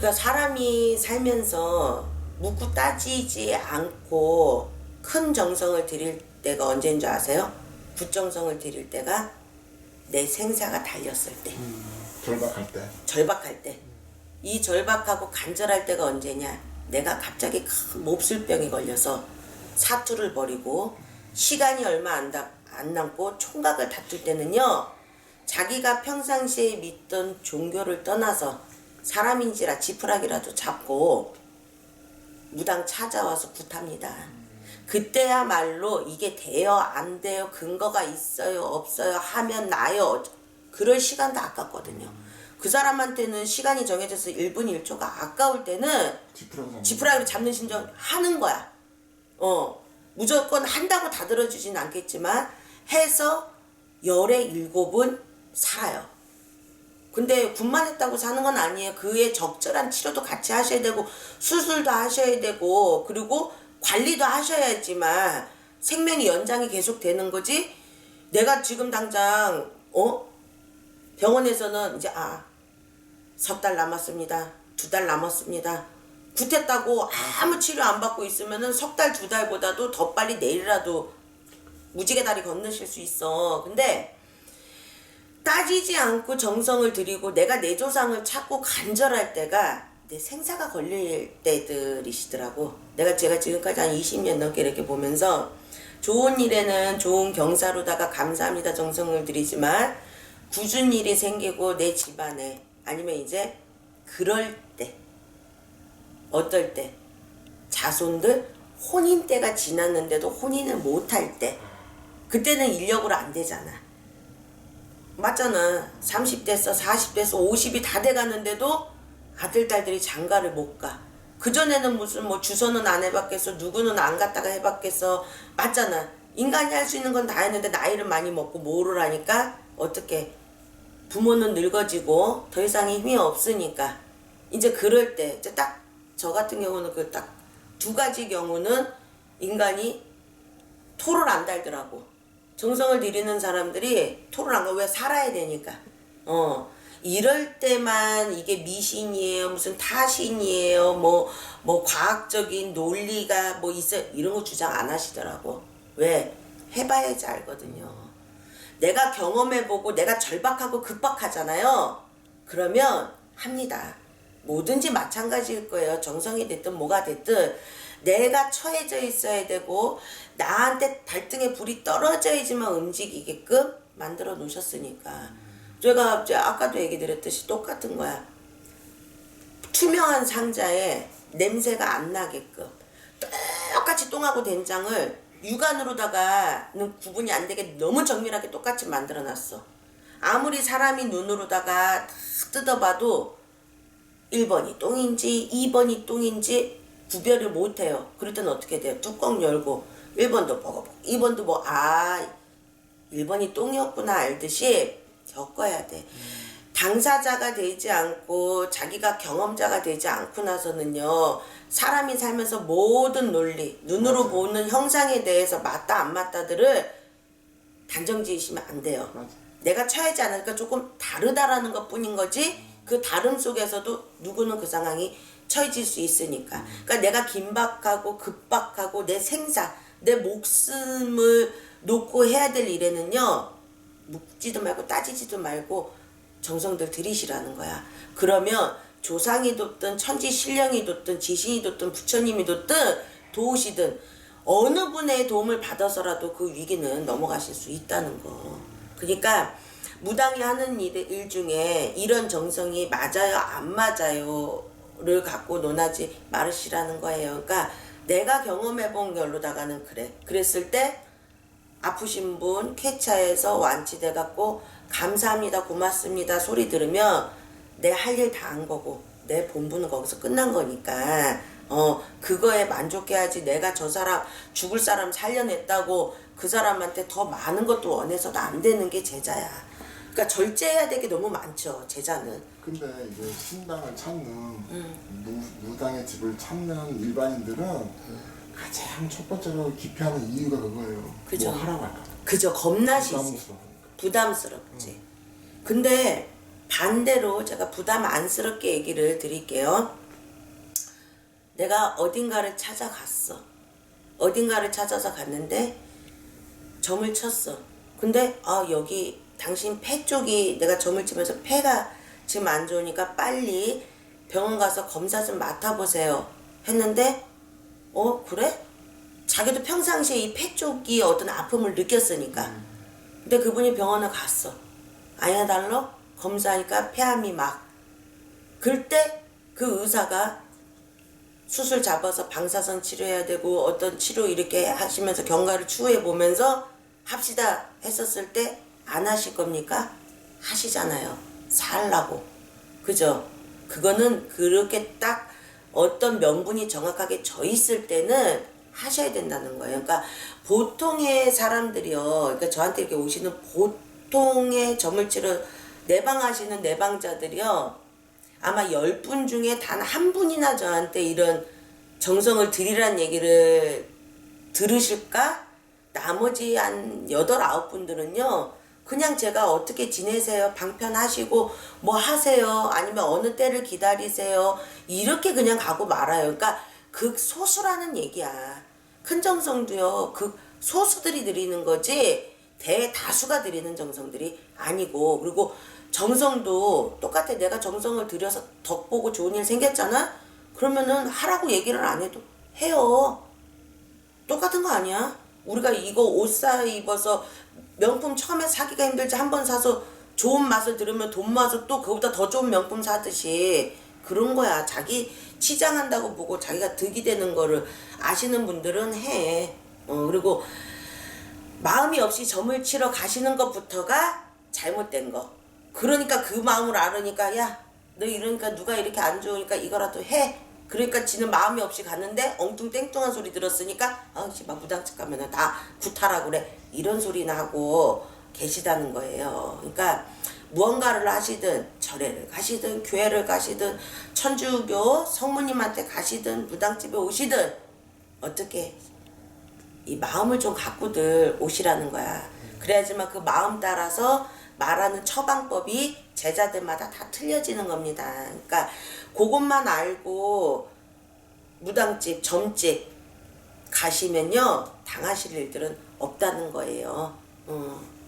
그러니까 사람이 살면서 묻고 따지지 않고 큰 정성을 들일 때가 언제인 줄 아세요? 부정성을 들일 때가 내 생사가 달렸을 때, 절박할 때. 절박할 때. 이 절박하고 간절할 때가 언제냐? 내가 갑자기 큰 몹쓸 병이 걸려서 사투를 벌이고 시간이 얼마 안, 다, 안 남고 총각을 다툴 때는요. 자기가 평상시에 믿던 종교를 떠나서 사람인지라 지푸라기라도 잡고 무당 찾아와서 굿합니다. 그때야말로 이게 돼요 안 돼요 근거가 있어요 없어요 하면 나요 그럴 시간도 아깝거든요. 그 사람한테는 시간이 정해져서 1분 1초가 아까울 때는 지푸라기 지푸라기로 잡는 심정 하는 거야. 어 무조건 한다고 다 들어주진 않겠지만 해서 열의 일곱은 살아요. 근데 군만 했다고 사는 건 아니에요. 그에 적절한 치료도 같이 하셔야 되고 수술도 하셔야 되고 그리고 관리도 하셔야지만 생명이 연장이 계속 되는 거지. 내가 지금 당장 어 병원에서는 이제 아 석 달 남았습니다. 두 달 남았습니다. 굿했다고 아무 치료 안 받고 있으면은 석 달 두 달보다도 더 빨리 내일이라도 무지개 다리 건너실 수 있어. 근데 따지지 않고 정성을 들이고 내가 내 조상을 찾고 간절할 때가 내 생사가 걸릴 때들이시더라고. 내가 제가 지금까지 한 20년 넘게 이렇게 보면서 좋은 일에는 좋은 경사로다가 감사합니다 정성을 들이지만 굳은 일이 생기고 내 집안에 아니면 이제 그럴 때 어떨 때 자손들 혼인 때가 지났는데도 혼인을 못할 때 그때는 인력으로 안 되잖아. 맞잖아. 30대서 40대서 50이 다 돼가는데도 아들, 딸들이 장가를 못 가. 그전에는 무슨 뭐 주소는 안 해봤겠어. 누구는 안 갔다가 해봤겠어. 맞잖아. 인간이 할 수 있는 건 다 했는데 나이를 많이 먹고 뭐를 하니까 어떻게 부모는 늙어지고 더 이상 힘이 없으니까 이제 그럴 때 이제 딱 저 같은 경우는 그 딱 두 가지 경우는 인간이 토를 안 달더라고. 정성을 들이는 사람들이 토를 안 가. 왜 살아야 되니까. 어. 이럴 때만 이게 미신이에요. 무슨 타신이에요. 뭐, 뭐, 과학적인 논리가 뭐 있어. 이런 거 주장 안 하시더라고. 왜? 해봐야지 알거든요. 내가 경험해보고 내가 절박하고 급박하잖아요. 그러면 합니다. 뭐든지 마찬가지일 거예요. 정성이 됐든 뭐가 됐든 내가 처해져 있어야 되고 나한테 발등에 불이 떨어져야지만 움직이게끔 만들어 놓으셨으니까 제가 아까도 얘기 드렸듯이 똑같은 거야. 투명한 상자에 냄새가 안 나게끔 똑같이 똥하고 된장을 육안으로다가는 구분이 안 되게 너무 정밀하게 똑같이 만들어 놨어. 아무리 사람이 눈으로다가 탁 뜯어봐도 1번이 똥인지 2번이 똥인지 구별을 못해요. 그럴 때는 어떻게 돼요? 뚜껑 열고 1번도 먹어보고 2번도 뭐 아 1번이 똥이었구나 알듯이 겪어야 돼. 당사자가 되지 않고 자기가 경험자가 되지 않고 나서는요 사람이 살면서 모든 논리 눈으로 보는 형상에 대해서 맞다 안 맞다들을 단정 지으시면 안 돼요. 맞아. 내가 처하지 않으니까 조금 다르다라는 것 뿐인 거지 그 다름 속에서도 누구는 그 상황이 처해질 수 있으니까 그러니까 내가 긴박하고 급박하고 내 생사 내 목숨을 놓고 해야 될 일에는요 묻지도 말고 따지지도 말고 정성들 들이시라는 거야 그러면 조상이 돋든 천지 신령이 돋든 지신이 돋든 부처님이 돋든 도우시든 어느 분의 도움을 받아서라도 그 위기는 넘어가실 수 있다는 거. 그러니까 무당이 하는 일, 일 중에 이런 정성이 맞아요, 안 맞아요 를 갖고 논하지 말으시라는 거예요. 그러니까 내가 경험해 본 결로다가는 그래. 그랬을 때 아프신 분 쾌차해서 완치돼 갖고 감사합니다, 고맙습니다 소리 들으면 내 할 일 다 한 거고 내 본분은 거기서 끝난 거니까 어 그거에 만족해야지 내가 저 사람 죽을 사람 살려냈다고 그 사람한테 더 많은 것도 원해서도 안 되는 게 제자야. 그러니까 절제해야 될게 너무 많죠 제자는. 근데 이제 신당을 찾는 음. 무, 무당의 집을 찾는 일반인들은 가장 첫 번째로 기피하는 이유가 그거예요. 그죠. 뭐 하라고 할까. 그저 겁나시지. 부담스러워. 부담스럽지. 근데 반대로 제가 부담 안스럽게 얘기를 드릴게요. 내가 어딘가를 찾아갔어. 어딘가를 찾아서 갔는데 점을 쳤어. 근데 아 여기 당신 폐 쪽이 내가 점을 치면서 폐가 지금 안 좋으니까 빨리 병원 가서 검사 좀 맡아보세요. 했는데 어 그래? 자기도 평상시에 이 폐 쪽이 어떤 아픔을 느꼈으니까. 근데 그분이 병원을 갔어. 아야 달러 검사하니까 폐암이 막. 그때 그 의사가 수술 잡아서 방사선 치료해야 되고 어떤 치료 이렇게 하시면서 경과를 추후해 보면서 합시다 했었을 때 안 하실 겁니까? 하시잖아요. 살라고. 그죠? 그거는 그렇게 딱 어떤 명분이 정확하게 져 있을 때는 하셔야 된다는 거예요. 그러니까 보통의 사람들이요. 그러니까 저한테 이렇게 오시는 보통의 점을 치러 내방하시는 내방자들이요. 아마 10분 중에 단 한 분이나 저한테 이런 정성을 드리란 얘기를 들으실까? 나머지 한 8, 9분들은요. 그냥 제가 어떻게 지내세요? 방편하시고 뭐 하세요? 아니면 어느 때를 기다리세요? 이렇게 그냥 가고 말아요. 그러니까 극소수라는 얘기야. 큰 정성도요. 극 소수들이 드리는 거지 대다수가 드리는 정성들이 아니고 그리고 정성도 똑같아 내가 정성을 들여서 덕 보고 좋은 일 생겼잖아 그러면은 하라고 얘기를 안 해도 해요 똑같은 거 아니야 우리가 이거 옷 사 입어서 명품 처음에 사기가 힘들지 한 번 사서 좋은 맛을 들으면 돈 모아서 또 그거보다 더 좋은 명품 사듯이 그런 거야 자기 치장한다고 보고 자기가 득이 되는 거를 아시는 분들은 해 어, 그리고 마음이 없이 점을 치러 가시는 것부터가 잘못된 거. 그러니까 그 마음을 알으니까 야, 너 이러니까 누가 이렇게 안 좋으니까 이거라도 해. 그러니까 지는 마음이 없이 갔는데 엉뚱 땡뚱한 소리 들었으니까 아씨 막 무당집 가면은 다 구타라고 그래. 이런 소리나 하고 계시다는 거예요. 그러니까 무언가를 하시든 절에를 가시든 교회를 가시든 천주교 성모님한테 가시든 무당집에 오시든 어떻게 이 마음을 좀 갖고들 오시라는 거야. 그래야지만 그 마음 따라서 말하는 처방법이 제자들마다 다 틀려지는 겁니다. 그러니까 그것만 알고 무당집, 점집 가시면요 당하실 일들은 없다는 거예요. 어.